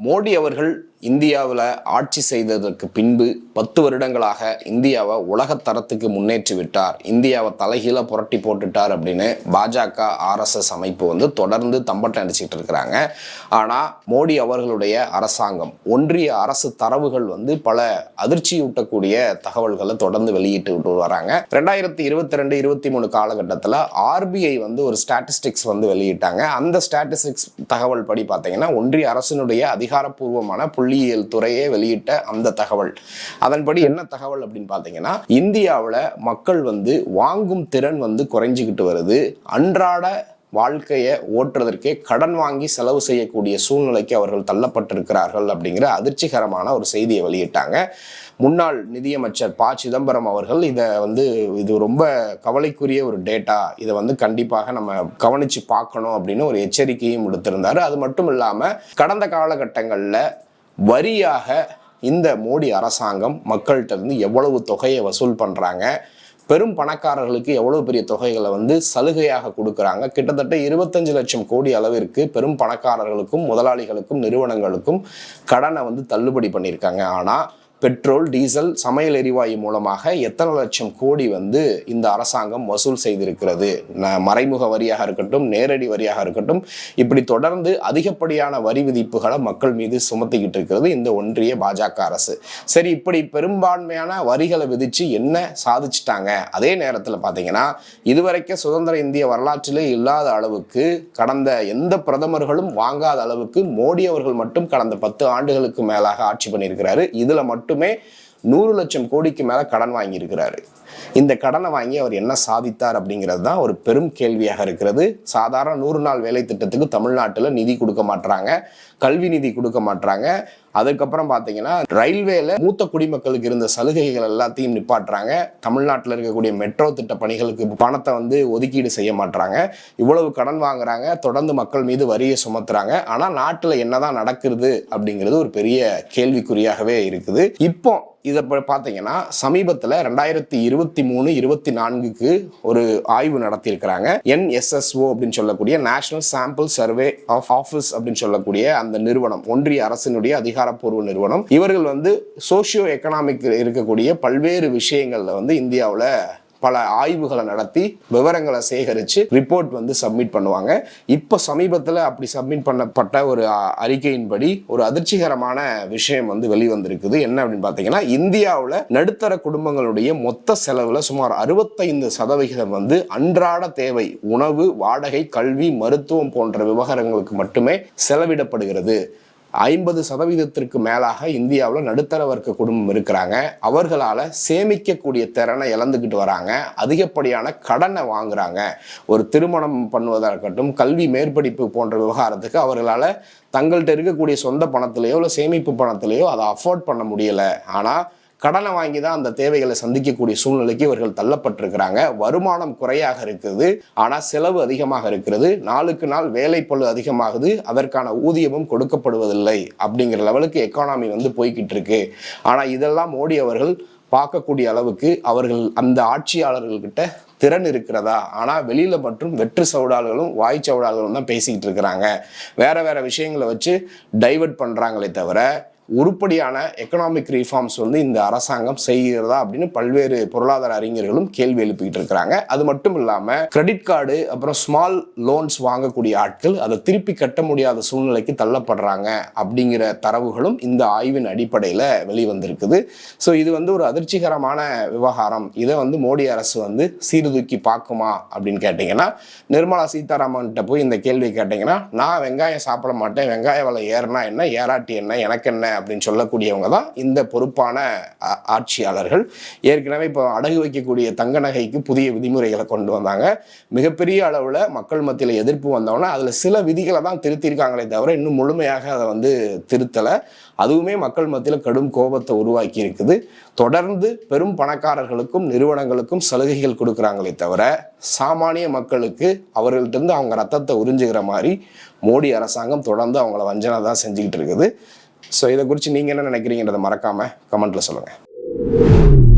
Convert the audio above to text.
மோடி அவர்கள் இந்தியாவில் ஆட்சி செய்ததற்கு பின்பு பத்து வருடங்களாக இந்தியாவை உலகத்தரத்துக்கு முன்னேற்றி விட்டார். இந்தியாவை தலைகீழ புரட்டி போட்டுட்டார் அப்படின்னு பாஜக ஆர்எஸ்எஸ் அமைப்பு வந்து தொடர்ந்து தம்பட்டம் அடிச்சுட்டு இருக்கிறாங்க. ஆனால் மோடி அவர்களுடைய அரசாங்கம் ஒன்றிய அரசு தரவுகள் வந்து பல அதிர்ச்சியூட்டக்கூடிய தகவல்களை தொடர்ந்து வெளியிட்டு விட்டு வராங்க. ரெண்டாயிரத்தி இருபத்தி ரெண்டு இருபத்தி மூணு காலகட்டத்தில் ஆர்பிஐ வந்து ஒரு ஸ்டாட்டிஸ்டிக்ஸ் வந்து வெளியிட்டாங்க. அந்த ஸ்டாட்டிஸ்டிக்ஸ் தகவல் படி பார்த்தீங்கன்னா ஒன்றிய அரசினுடைய அதிகாரப்பூர்வமான புள்ளி புள்ளியியல் துறையே வெளியிட்ட அந்த தகவல். அதன்படி என்ன தகவல் அப்படின்னு பார்த்தீங்கன்னா இந்தியாவில் மக்கள் வந்து வாங்கும் திறன் வந்து குறைஞ்சிக்கிட்டு வருது. அன்றாட வாழ்க்கையை ஓட்டுறதற்கே கடன் வாங்கி செலவு செய்யக்கூடிய சூழ்நிலைக்கு அவர்கள் தள்ளப்பட்டிருக்கிறார்கள் அப்படிங்கிற அதிர்ச்சிகரமான ஒரு செய்தியை வெளியிட்டாங்க. முன்னாள் நிதியமைச்சர் ப. சிதம்பரம் அவர்கள் இதை வந்து இது ரொம்ப கவலைக்குரிய ஒரு டேட்டா. இதை வந்து கண்டிப்பாக நம்ம கவனித்து பார்க்கணும் அப்படின்னு ஒரு எச்சரிக்கையும் விடுத்திருந்தார். அது மட்டும் இல்லாமல் கடந்த காலகட்டங்களில் வரியாக இந்த மோடி அரசாங்கம் மக்கள்கிட்ட இருந்து எவ்வளவு தொகையை வசூல் பண்ணுறாங்க பெரும் பணக்காரர்களுக்கு எவ்வளவு பெரிய தொகைகளை வந்து சலுகையாக கொடுக்குறாங்க. கிட்டத்தட்ட இருபத்தஞ்சு லட்சம் கோடி அளவிற்கு பெரும் பணக்காரர்களுக்கும் முதலாளிகளுக்கும் நிறுவனங்களுக்கும் கடனை வந்து தள்ளுபடி பண்ணியிருக்காங்க. ஆனால் பெட்ரோல் டீசல் சமையல் எரிவாயு மூலமாக எத்தனை லட்சம் கோடி வந்து இந்த அரசாங்கம் வசூல் செய்திருக்கிறது? ந- மறைமுக வரியாக இருக்கட்டும் நேரடி வரியாக இருக்கட்டும் இப்படி தொடர்ந்து அதிகப்படியான வரி விதிப்புகளை மக்கள் மீது சுமத்திக்கிட்டு இருக்கிறது இந்த ஒன்றிய பாஜக அரசு. சரி இப்படி பெரும்பான்மையான வரிகளை விதிச்சு என்ன சாதிச்சிட்டாங்க? அதே நேரத்தில் பார்த்தீங்கன்னா இதுவரைக்கும் சுதந்திர இந்திய வரலாற்றிலே இல்லாத அளவுக்கு கடந்த எந்த பிரதமர்களும் வாங்காத அளவுக்கு மோடி அவர்கள் மட்டும் கடந்த பத்து ஆண்டுகளுக்கு மேலாக ஆட்சி பண்ணியிருக்கிறாரு. இதில் மட்டும் மட்டுமே நூறு லட்சம் கோடிக்கு மேல கடன் வாங்கியிருக்கிறாரு. இந்த கடனை வாங்கி அவர் என்ன சாதித்தார் அப்படிங்கிறது தான் ஒரு பெரும் கேள்வியாக இருக்கிறது. சாதாரண நூறு நாள் வேலை திட்டத்துக்கு தமிழ்நாட்டில் நிதி கொடுக்க மாட்டாங்க கல்வி நிதி கொடுக்க மாட்டாங்க அதுக்கப்புறம் பார்த்தீங்கன்னா ரயில்வேல மூத்த குடிமக்களுக்கு இருந்த சலுகைகள் எல்லாத்தையும் நிப்பாட்டுறாங்க. தமிழ்நாட்டில் இருக்கக்கூடிய மெட்ரோ திட்ட பணிகளுக்கு பணத்தை வந்து ஒதுக்கீடு செய்ய மாட்டுறாங்க இவ்வளவு கடன் வாங்குறாங்க. தொடர்ந்து மக்கள் மீது வரியை சுமத்துறாங்க. ஆனால் நாட்டில் என்னதான் நடக்கிறது அப்படிங்கிறது ஒரு பெரிய கேள்விக்குறியாகவே இருக்குது. இப்போ இதை பார்த்தீங்கன்னா சமீபத்தில் ரெண்டாயிரத்தி இருபத்தி மூணு இருபத்தி நான்குக்கு ஒரு ஆய்வு நடத்தியிருக்கிறாங்க. என்எஸ்எஸ்ஓ அப்படின்னு சொல்லக்கூடிய national sample survey of office அப்படின்னு சொல்லக்கூடிய அந்த நிறுவனம் ஒன்றிய அரசினுடைய அதிகாரப்பூர்வ நிறுவனம். இவர்கள் வந்து சோஷியோ எக்கனாமிக் இருக்கக்கூடிய பல்வேறு விஷயங்களில் வந்து இந்தியாவில் பல ஆய்வுகளை நடத்தி விவரங்களை சேகரித்து ரிப்போர்ட் வந்து சப்மிட் பண்ணுவாங்க. இப்போ சமீபத்தில் அப்படி சப்மிட் பண்ணப்பட்ட ஒரு அறிக்கையின்படி ஒரு அதிர்ச்சிகரமான விஷயம் வந்து வெளிவந்திருக்குது. என்ன அப்படின்னு பார்த்தீங்கன்னா இந்தியாவில் நடுத்தர குடும்பங்களுடைய மொத்த செலவில் சுமார் அறுபத்தைந்து சதவிகிதம் வந்து அன்றாட தேவை உணவு வாடகை கல்வி மருத்துவம் போன்ற விவகாரங்களுக்கு மட்டுமே செலவிடப்படுகிறது. ஐம்பது சதவீதத்திற்கு மேலாக இந்தியாவில் நடுத்தர வர்க்க குடும்பம் இருக்கிறாங்க. அவர்களால் சேமிக்கக்கூடிய திறனை இழந்துக்கிட்டு வராங்க. அதிகப்படியான கடனை வாங்குறாங்க. ஒரு திருமணம் பண்ணுவதாக இருக்கட்டும் கல்வி மேற்படிப்பு போன்ற விவகாரத்துக்கு அவர்களால் தங்கள்கிட்ட இருக்கக்கூடிய சொந்த பணத்திலேயோ இல்லை சேமிப்பு பணத்திலேயோ அதை அஃபோர்ட் பண்ண முடியலை. ஆனால் கடனை வாங்கி தான் அந்த தேவைகளை சந்திக்கக்கூடிய சூழ்நிலைக்கு இவர்கள் தள்ளப்பட்டிருக்கிறாங்க. வருமானம் குறையாக இருக்குது. ஆனால் செலவு அதிகமாக இருக்கிறது. நாளுக்கு நாள் வேலைப்பளு அதிகமாகுது. அதற்கான ஊதியமும் கொடுக்கப்படுவதில்லை அப்படிங்கிற லெவலுக்கு எக்கானமி வந்து போய்கிட்டு இருக்கு. ஆனால் இதெல்லாம் மோடி அவர்கள் பார்க்கக்கூடிய அளவுக்கு அவர்கள் அந்த ஆட்சியாளர்கள்கிட்ட திறன் இருக்கிறதா? ஆனால் வெளியில் மற்றும் வெற்று சவுடால்களும் வாய் சவுடால்களும் தான் பேசிக்கிட்டு இருக்கிறாங்க. வேற வேற விஷயங்களை வச்சு டைவர்ட் பண்ணுறாங்களே தவிர உருப்படியான எக்கனாமிக் ரீஃபார்ம்ஸ் வந்து இந்த அரசாங்கம் செய்கிறதா அப்படின்னு பல்வேறு பொருளாதார அறிஞர்களும் கேள்வி எழுப்பிக்கிட்டு இருக்கிறாங்க. அது மட்டும் இல்லாமல் கிரெடிட் கார்டு அப்புறம் ஸ்மால் லோன்ஸ் வாங்கக்கூடிய ஆட்கள் அதை திருப்பி கட்ட முடியாத சூழ்நிலைக்கு தள்ளப்படுறாங்க அப்படிங்கிற தரவுகளும் இந்த ஆய்வின் அடிப்படையில் வெளிவந்திருக்குது. ஸோ இது வந்து ஒரு அதிர்ச்சிகரமான விவகாரம். இதை வந்து மோடி அரசு வந்து சீர்தூக்கி பார்க்குமா அப்படின்னு கேட்டிங்கன்னா நிர்மலா சீதாராமன்கிட்ட போய் இந்த கேள்வி கேட்டிங்கன்னா நான் வெங்காயம் சாப்பிட மாட்டேன் வெங்காய விலை ஏறினா என்ன ஏறாட்டி என்ன எனக்கு என்ன அப்படின்னு சொல்லக்கூடியவங்க தான் இந்த பொறுப்பான ஆட்சியாளர்கள். ஏற்கனவே இப்போ அடகு வைக்கக்கூடிய தங்க நகைக்கு புதிய விதிமுறைகளை கொண்டு வந்தாங்க. மிகப்பெரிய அளவில் மக்கள் மத்தியில் எதிர்ப்பு வந்தவொடனே அதில் சில விதிகளை தான் திருத்தியிருக்காங்களே தவிர இன்னும் முழுமையாக அதை வந்து திருத்தலை. அதுவுமே மக்கள் மத்தியில் கடும் கோபத்தை உருவாக்கி இருக்குது. தொடர்ந்து பெரும் பணக்காரர்களுக்கும் நிறுவனங்களுக்கும் சலுகைகள் கொடுக்குறாங்களே தவிர சாமானிய மக்களுக்கு அவர்கள்ட்ட இருந்து அவங்க ரத்தத்தை உறிஞ்சுகிற மாதிரி மோடி அரசாங்கம் தொடர்ந்து அவங்கள வஞ்சனை தான் செஞ்சுக்கிட்டு இருக்குது. ஸோ இதை குறித்து நீங்கள் என்ன நினைக்கிறீங்கன்றதை மறக்காமல் கமெண்ட்டில் சொல்லுங்கள்